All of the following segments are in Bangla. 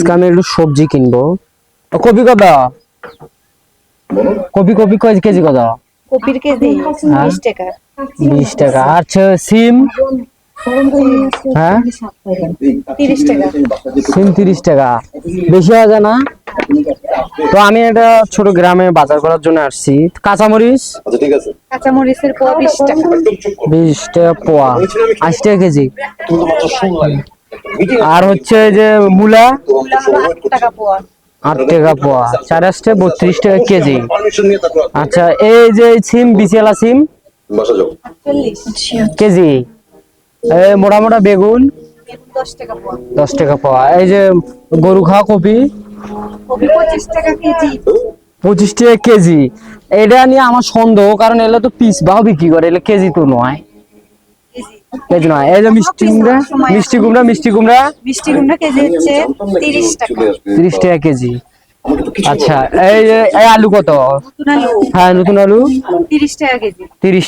আজকে আমি একটু সবজি কিনবো। কপি কত? কপি কপি কয় কেজি কত? কপির কেজি হ্যাঁ। বিশ টাকা। বিশ টাকা। আর সিম? হ্যাঁ? টাকা। সিম তিরিশ টাকা। বেশি হয়ে না? তো আমি এটা ছোট গ্রামে বাজার করার জন্য আসছি। কাঁচামরিচ? আচ্ছা ঠিক আছে। কাঁচামরিচের পোয়া বিশ টাকা। বিশ টাকা পোয়া। আশি টাকা কেজি। আর হচ্ছে যে মূলা আট টাকা পোয়া। চার আসতে বত্রিশ টাকা কেজি। আচ্ছা এই যে সিম বিচিয়ালা সিম? বাসা যাও। চল্লিশ। কেজি? এই মোটা মোটা বেগুন? দশ টাকা পোয়া। এই যে গরু খাওয়া কপি? কপি পঁচিশ টাকা কেজি। এটা নিয়ে আমার সন্দেহ কারণ এগুলো তো পিস বাও বিক্রি করে এগুলো কেজি তো নয়। এই যে মিষ্টি কুমড়া মিষ্টি কুমড়া মিষ্টি কুমড়া? মিষ্টি কুমড়া কেজি হচ্ছে তিরিশ টাকা। কেজি। আচ্ছা এই যে এই আলু কত? নতুন আলু। হ্যাঁ নতুন আলু। তিরিশ টাকা কেজি।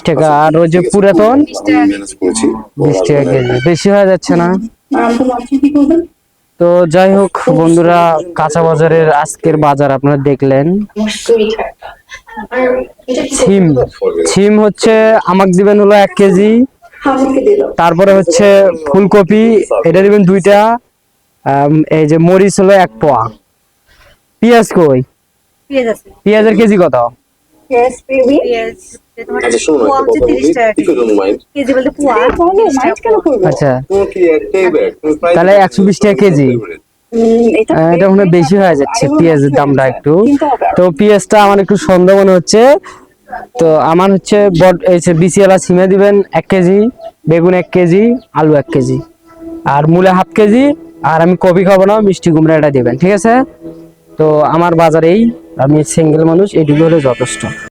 টাকা। আর ওই যে পুরাতন? বিশ টাকা কেজি। বিশ টাকা কেজি। বেশি হয়ে যাচ্ছে না? তো যাই হোক বন্ধুরা কাঁচা বাজারের আজকের বাজার আপনারা দেখলেন। সিম সিম হচ্ছে আমাকে দিবেন হলো এক কেজি। তারপরে হচ্ছে ফুলকপি এটা দিবেন দুইটা এই যে মরিচ হলো এক পোয়া। পেঁয়াজ কই? পেঁয়াজ পেঁয়াজের কেজি কত? আচ্ছা টাকা আচ্ছা। তাহলে একশো বিশ টাকা কেজি। এটা মনে হয় বেশি হয়ে যাচ্ছে পেঁয়াজের দামটা একটু। তো পেঁয়াজটা আমার একটু সন্দেহ মনে হচ্ছে। তো আমার হচ্ছে বট এই যে বিসিয়ালা সিমে দিবেন এক কেজি, বেগুন এক কেজি, আলু এক কেজি। আর মূলে হাফ কেজি, আর আমি কপি খাব না, মিষ্টি কুমড়া এটা দিবেন, ঠিক আছে? তো আমার বাজারেই আমি সিঙ্গেল মানুষ, এটুকু হলে যথেষ্ট।